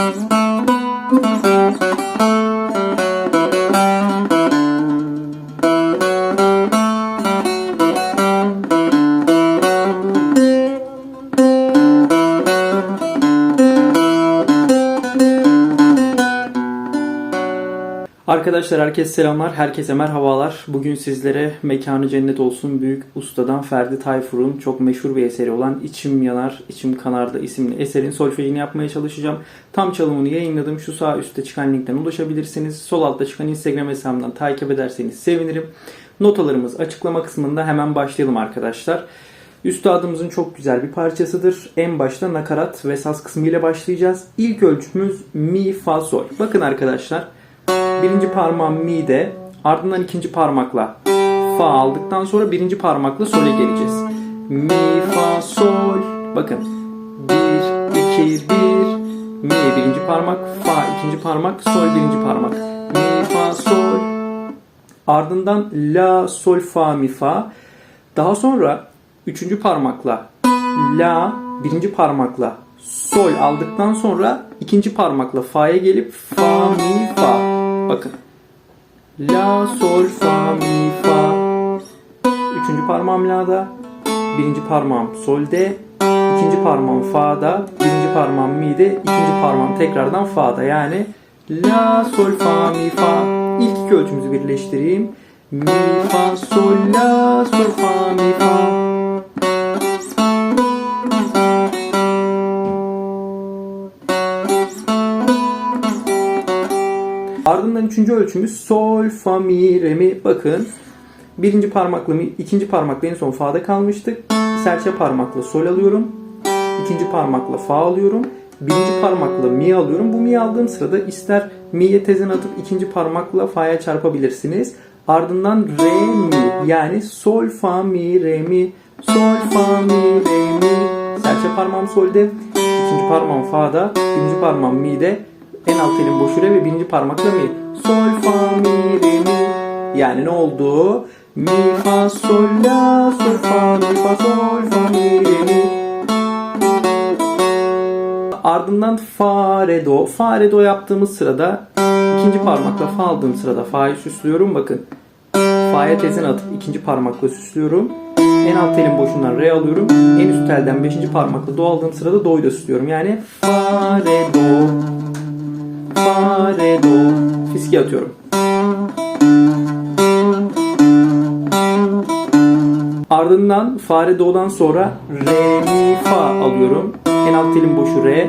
Thank you. Arkadaşlar herkese selamlar, herkese merhabalar. Bugün sizlere Mekanı Cennet Olsun Büyük Usta'dan Ferdi Tayfur'un çok meşhur bir eseri olan İçim Yanar, İçim Kanar'da isimli eserin solfejini yapmaya çalışacağım. Tam çalımını yayınladım. Şu sağ üstte çıkan linkten ulaşabilirsiniz. Sol altta çıkan Instagram hesabımdan takip ederseniz sevinirim. Notalarımız açıklama kısmında hemen başlayalım arkadaşlar. Üstadımızın çok güzel bir parçasıdır. En başta nakarat ve saz kısmı ile başlayacağız. İlk ölçümüz mi, fa, sol. Bakın arkadaşlar. Birinci parmağım mi'de, ardından ikinci parmakla fa aldıktan sonra birinci parmakla sol'e geleceğiz. Mi, fa, sol. Bakın. Bir, iki, bir. Mi birinci parmak, fa ikinci parmak, sol birinci parmak. Mi, fa, sol. Ardından la, sol, fa, mi, fa. Daha sonra üçüncü parmakla la, birinci parmakla sol aldıktan sonra ikinci parmakla fa'ya gelip fa, mi, fa. Bakın. La, sol, fa, mi, fa. Üçüncü parmağım la'da. Birinci parmağım solde. ikinci parmağım fa'da. Birinci parmağım mi'de. ikinci parmağım tekrardan fa'da. Yani la, sol, fa, mi, fa. İlk iki ölçümüzü birleştireyim. Mi, fa, sol, la, sol, fa, mi, fa. Ardından üçüncü ölçümüz sol, fa, mi, re, mi. Bakın birinci parmakla mi, ikinci parmakla en son fa'da kalmıştık. Serçe parmakla sol alıyorum. ikinci parmakla fa alıyorum. Birinci parmakla mi alıyorum. Bu mi aldığım sırada ister mi'ye tezen atıp ikinci parmakla fa'ya çarpabilirsiniz. Ardından re mi yani sol fa mi re mi sol fa mi re mi serçe parmağım solde ikinci parmağım fa'da birinci parmağım mi'de en alt elim boş re ve birinci parmakla mi? Sol fa mi re mi. Yani ne oldu? Mi fa sol la sol fa mi fa sol fa mi re mi. Ardından fa re do. Fa re do yaptığımız sırada ikinci parmakla fa aldığım sırada fa'yı süslüyorum. Bakın. Fa'ya tezen atıp ikinci parmakla süslüyorum. En alt elin boşundan re alıyorum. En üst telden beşinci parmakla do aldığım sırada do'yu da süslüyorum. Yani fa re do fa re do fiski atıyorum. Ardından fa re do'dan sonra re mi fa alıyorum. En alt telin boşu re,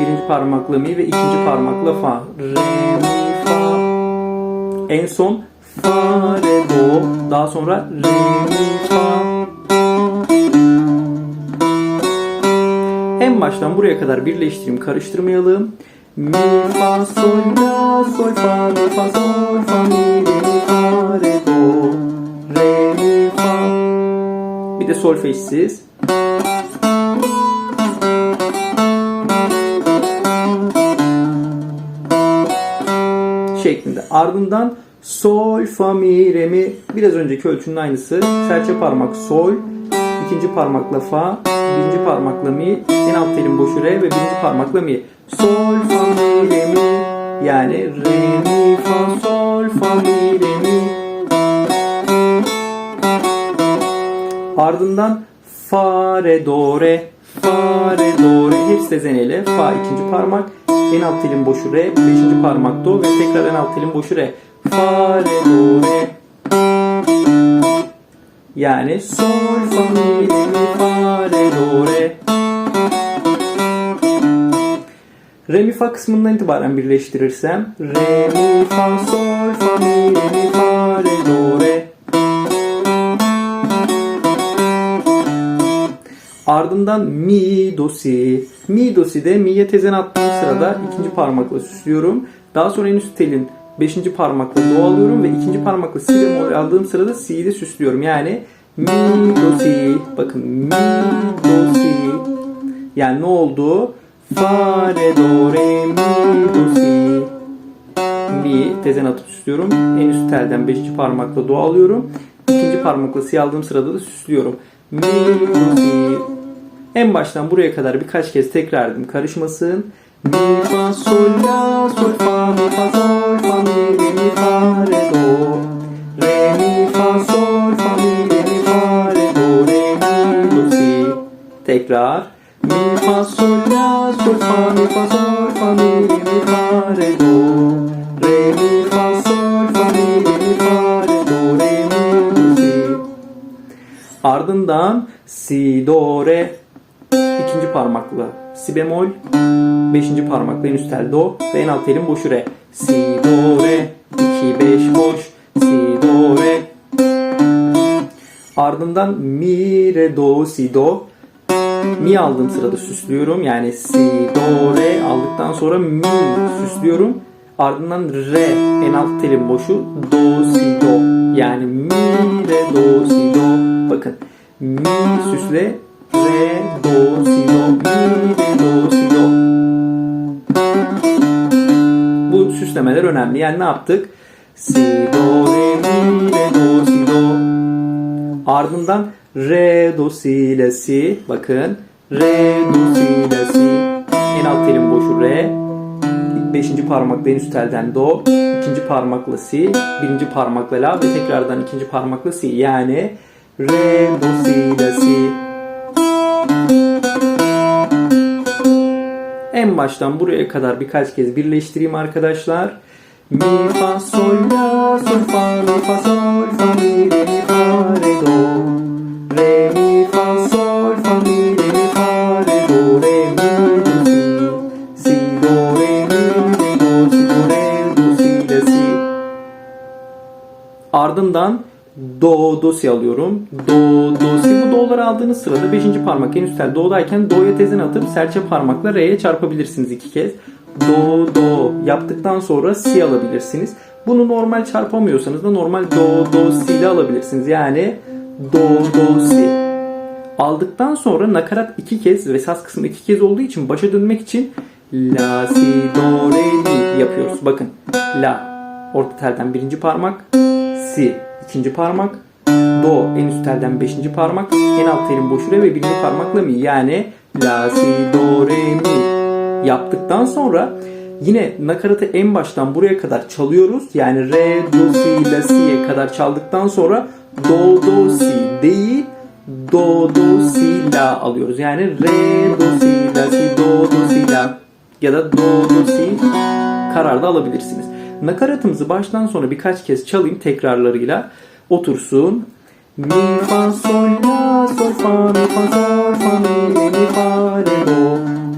birinci parmakla mi ve ikinci parmakla fa. Re mi fa. En son fa re do daha sonra re mi fa en baştan buraya kadar birleştireyim karıştırmayalım mi fa sol la sol fa mi fa sol fa mi re mi fa re do re mi fa bir de solfejsiz şeklinde ardından sol, fa, mi, re, mi. Biraz önceki ölçünün aynısı. Serçe parmak sol, ikinci parmakla fa, birinci parmakla mi, en alt telin boşu re ve birinci parmakla mi. Sol, fa, mi, re, mi. Yani re, mi, fa, sol, fa, mi, re, mi. Ardından fa, re, do, re, fa, re, do, re. Hepsi tezeneyle. Fa ikinci parmak, en alt telin boşu re, beşinci parmak do ve tekrar en alt telin boşu re. Fa, re, do, re. Yani sol, fa, mi, re, fa, re, do, re. Re, mi, fa kısmından itibaren birleştirirsem Re, mi, fa, sol, fa, mi, re, mi, fa, re, do, re. Ardından mi, do, si. Mi, do, si de mi'ye tezen attığım sırada ikinci parmakla süslüyorum. Daha sonra en üst telin beşinci parmakla do alıyorum ve ikinci parmakla si aldığım sırada si'yi de süslüyorum. Yani mi, do, si. Bakın mi, do, si. Yani ne oldu? Fa, re, do, re, mi, do, si. Mi tezen atıp süslüyorum. En üst telden beşinci parmakla do alıyorum. İkinci parmakla si aldığım sırada da süslüyorum. Mi, do, si. En baştan buraya kadar birkaç kez tekrar edin karışmasın. Mi fa sol la sol fa mi fa sol fa mi re mi fa re do re mi fa sol fa mi re mi fa re do re mi do si tekrar mi fa sol la sol fa mi fa sol fa mi re mi fa re do re mi fa sol fa mi re mi fa re do re mi do si ardından si do re ikinci parmakla si bemol beşinci parmakla en üst tel do ve en alt telin boşu re. Si do re 2 5 boş. Si do re. Ardından mi re do si do. Mi aldığım sırada süslüyorum. Yani si do re aldıktan sonra mi süslüyorum. Ardından re en alt telin boşu do si do. Yani mi re do si do. Bakın. Mi süsle re do si do. Mi do si bu süslemeler önemli. Yani ne yaptık? Si, do, re, mi, re, do, si, do. Ardından re, do, si, la, si. Bakın. Re, do, si, la, si. En alt telin boşu re. Beşinci parmakla en üst telden do. ikinci parmakla si. Birinci parmakla la ve tekrardan ikinci parmakla si. Yani re, do, si, la, si. En baştan buraya kadar birkaç kez birleştireyim arkadaşlar. Mi fa sol la sol fa mi fa sol fa mi re mi fa re do. Re mi fa sol fa mi re mi fa re do re mi do si. Si do re mi re do si do re do si la si. Ardından do do si alıyorum. Do do si bu do'ları aldığınız sırada 5. parmak en üst tel do'dayken do'ya tezen atıp serçe parmakla re'ye çarpabilirsiniz iki kez. Do do yaptıktan sonra si alabilirsiniz. Bunu normal çarpamıyorsanız da normal do do si ile alabilirsiniz. Yani do do si. Aldıktan sonra nakarat iki kez ve saz kısmı iki kez olduğu için başa dönmek için la si do re mi yapıyoruz. Bakın la orta telden birinci parmak si ikinci parmak do en üst telden beşinci parmak en alt telin boş re ve birinci parmakla mi? Yani la si do re mi? Yaptıktan sonra yine nakaratı en baştan buraya kadar çalıyoruz. Yani re do si la si'ye kadar çaldıktan sonra do do si değil do do si la alıyoruz. Yani re do si la si do do si la ya da do do si kararda alabilirsiniz. Nakaratımızı baştan sona birkaç kez çalayım tekrarlarıyla. Otursun. Mi fa sol la sol fa mi fa sol fa mi mi fa re do.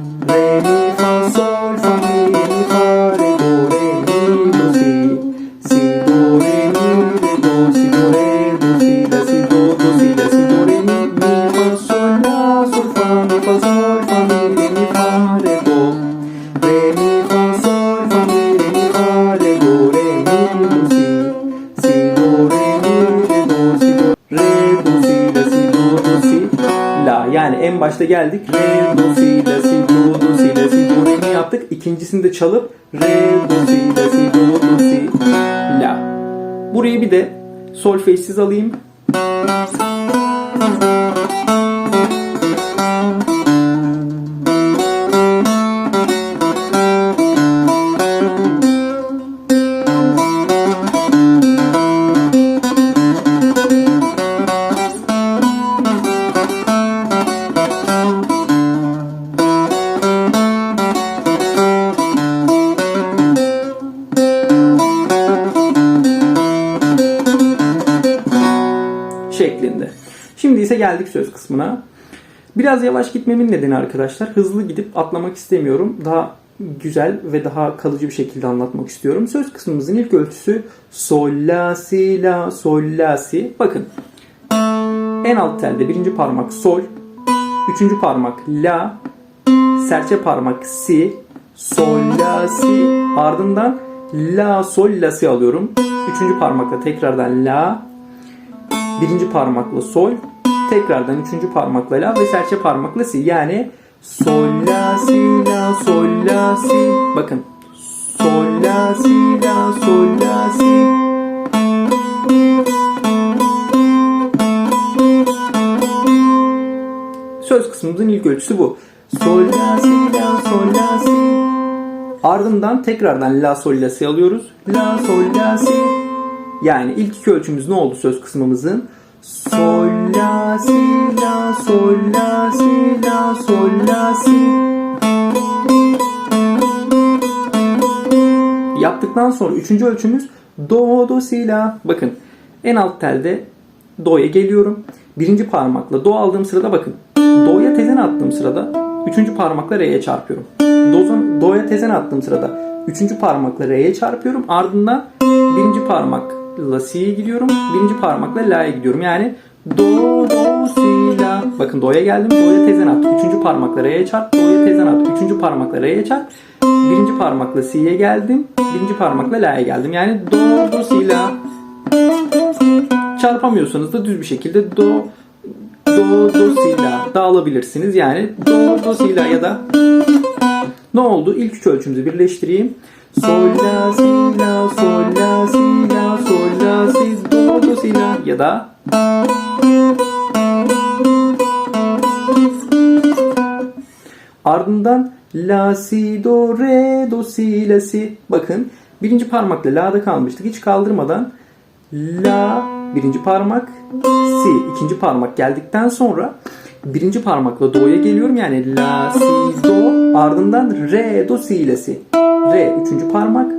Geldik. Re do si la si do do si la si do re yaptık? İkincisini de çalıp re do si la si do do si la. Burayı bir de solfejsiz alayım şeklinde. Şimdi ise geldik söz kısmına. Biraz yavaş gitmemin nedeni arkadaşlar hızlı gidip atlamak istemiyorum. Daha güzel ve daha kalıcı bir şekilde anlatmak istiyorum. Söz kısmımızın ilk ölçüsü sol la si la sol la si. Bakın en alt telde birinci parmak sol, üçüncü parmak la, serçe parmak si, sol la si ardından la sol la si alıyorum. Üçüncü parmakla tekrardan la, birinci parmakla sol, tekrardan üçüncü parmakla la ve serçe parmakla si. Yani sol la si la sol la si. Bakın sol la si la sol la si. Söz kısmımızın ilk ölçüsü bu. Sol la si la sol la si. Ardından tekrardan la sol la si alıyoruz. La sol la si. Yani ilk iki ölçümüz ne oldu söz kısmımızın? Sol la si la sol la si la sol la si. Yaptıktan sonra üçüncü ölçümüz do do si la. Bakın en alt telde do'ya geliyorum. Birinci parmakla do aldığım sırada bakın. Do'ya tezen attığım sırada üçüncü parmakla re'ye çarpıyorum. Do, do'ya tezen attığım sırada üçüncü parmakla re'ye çarpıyorum. Ardından birinci parmakla si'ye gidiyorum. Birinci parmakla la'ya gidiyorum. Yani do do si la. Bakın do'ya geldim. Do'ya tezen at. Üçüncü parmakla re'ye çarp. Do'ya tezen at. Üçüncü parmakla re'ye çarp. Birinci parmakla si'ye geldim. Birinci parmakla la'ya geldim. Yani do do si la. Çarpamıyorsanız da düz bir şekilde do do do si la da alabilirsiniz. Yani do do si la ya da ne oldu? İlk üç ölçümüzü birleştireyim. Sol la si la sol la si la sol la si do do si la ya da Ardından la si do re do si la si. Bakın birinci parmakla la'da kalmıştık. Hiç kaldırmadan la birinci parmak si ikinci parmak geldikten sonra birinci parmakla do'ya geliyorum. Yani la si do ardından re do si la si. Re üçüncü parmak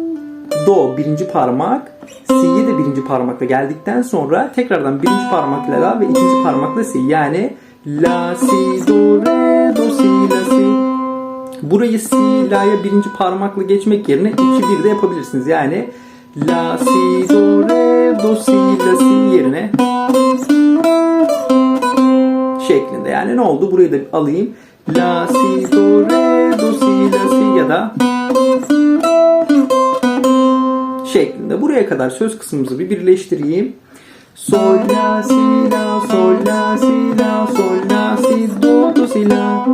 do birinci parmak si'ye de birinci parmakla geldikten sonra tekrardan birinci parmakla la ve ikinci parmakla si. Yani la si do re do si la si. Burayı si la'ya birinci parmakla geçmek yerine 2 1 de yapabilirsiniz. Yani la si do re do si la si yerine şeklinde. Yani ne oldu? Burayı da alayım. La si do re do si la si ya da şeklinde. Buraya kadar söz kısmımızı bir birleştireyim. Sol la si la sol la si la sol la si do do si la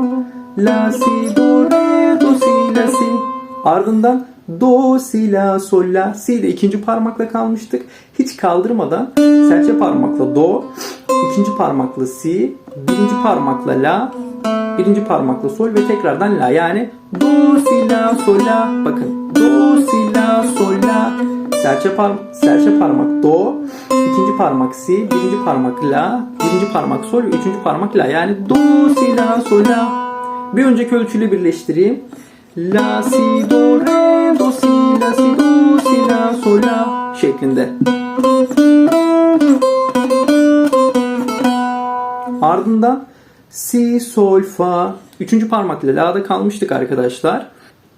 la si do re do si la si ardından do si la sol la si de ikinci parmakla kalmıştık. Hiç kaldırmadan serçe parmakla do, ikinci parmakla si, birinci parmakla la, birinci parmakla sol ve tekrardan la yani do si la sol la bakın do si la sol la serçe, par serçe parmak do, ikinci parmak si, birinci parmak la, birinci parmak sol ve üçüncü parmak la yani do si la sol la. Bir önceki ölçüyle birleştireyim. La si do re do si la si do si la sol la şeklinde. Ardından si sol fa üçüncü parmakla la'da kalmıştık arkadaşlar.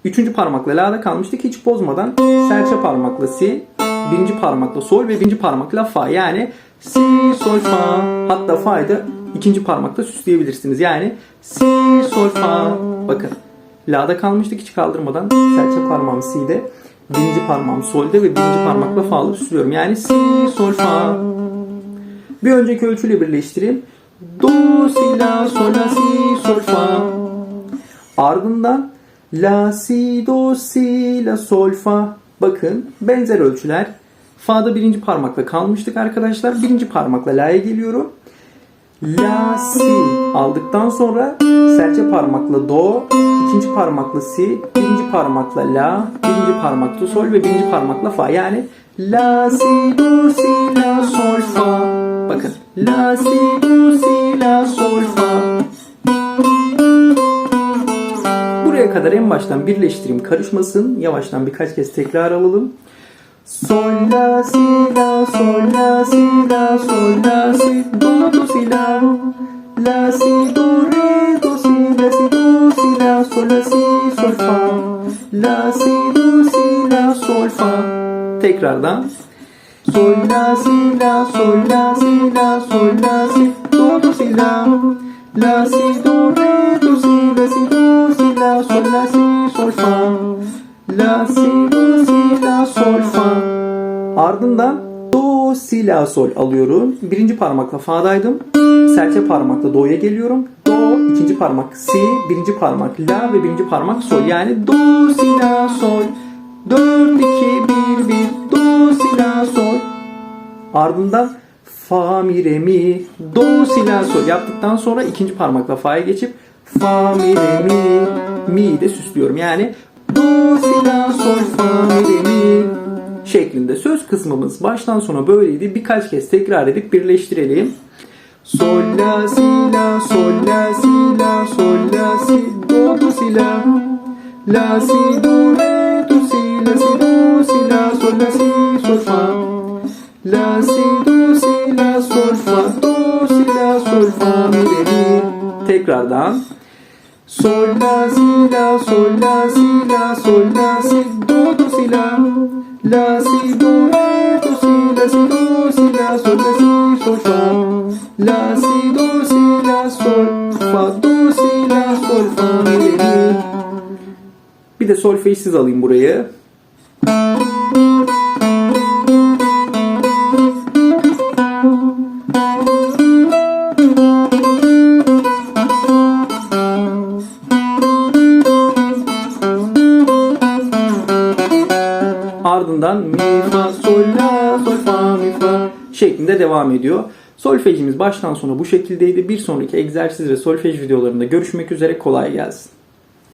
Üçüncü parmakla la'da kalmıştık hiç bozmadan serçe parmakla si, birinci parmakla sol ve birinci parmakla fa yani si sol fa hatta fa'yı da ikinci parmakla süsleyebilirsiniz. Yani si sol fa bakın la'da kalmıştık hiç kaldırmadan serçe parmağım si'de birinci parmağım sol'de ve birinci parmakla fa'lı süslüyorum. Yani si sol fa bir önceki ölçüyle birleştireyim. Do si la sol la si sol fa ardından la si do si la sol fa bakın benzer ölçüler Fa'da birinci parmakla kalmıştık arkadaşlar. Birinci parmakla la'ya geliyorum. La si aldıktan sonra serçe parmakla do, ikinci parmakla si, birinci parmakla la, birinci parmakla sol ve birinci parmakla fa. Yani la si do si la sol fa. Bakın la si do si la sol fa. Buraya kadar en baştan birleştireyim karışmasın. Yavaştan birkaç kez tekrar alalım. Sol la si la sol la si la sol la si do do si la la si do re do si la si do si la sol la si sol fa la si do si la sol fa tekrardan sol la si la sol la si la sol la si do do si la la si do re do si la si do si la sol la si sol fa La si do si la sol fa. Ardından do si la sol alıyorum. Birinci parmakla fa'daydım. Serçe parmakla do'ya geliyorum. Do ikinci parmak si, birinci parmak la ve birinci parmak sol. Yani do si la sol. 4 2 1 1 do la sol. Ardından fa mi re mi do si la sol yaptıktan sonra ikinci parmakla fa'ya geçip fa mi re mi mi de süslüyorum. Yani Do si la şeklinde. Söz kısmımız baştan sona böyleydi. Birkaç kez tekrar edip birleştirelim. Sol la si la sol la si la sol la si do do si la la si do re do si la si do si la sol la si sol fa la si do si la sol fa do si la sol fa mi re mi. Tekrardan. Sol la si la sol la si la sol la si do do si la. La si do re do si la si do si la sol la si sol fa La si do si la sol fa do si la sol fa mi re mi. Bir de solfejsiz alayım burayı. Şeklinde devam ediyor. Solfejimiz baştan sona bu şekildeydi. Bir sonraki egzersiz ve solfej videolarında görüşmek üzere kolay gelsin.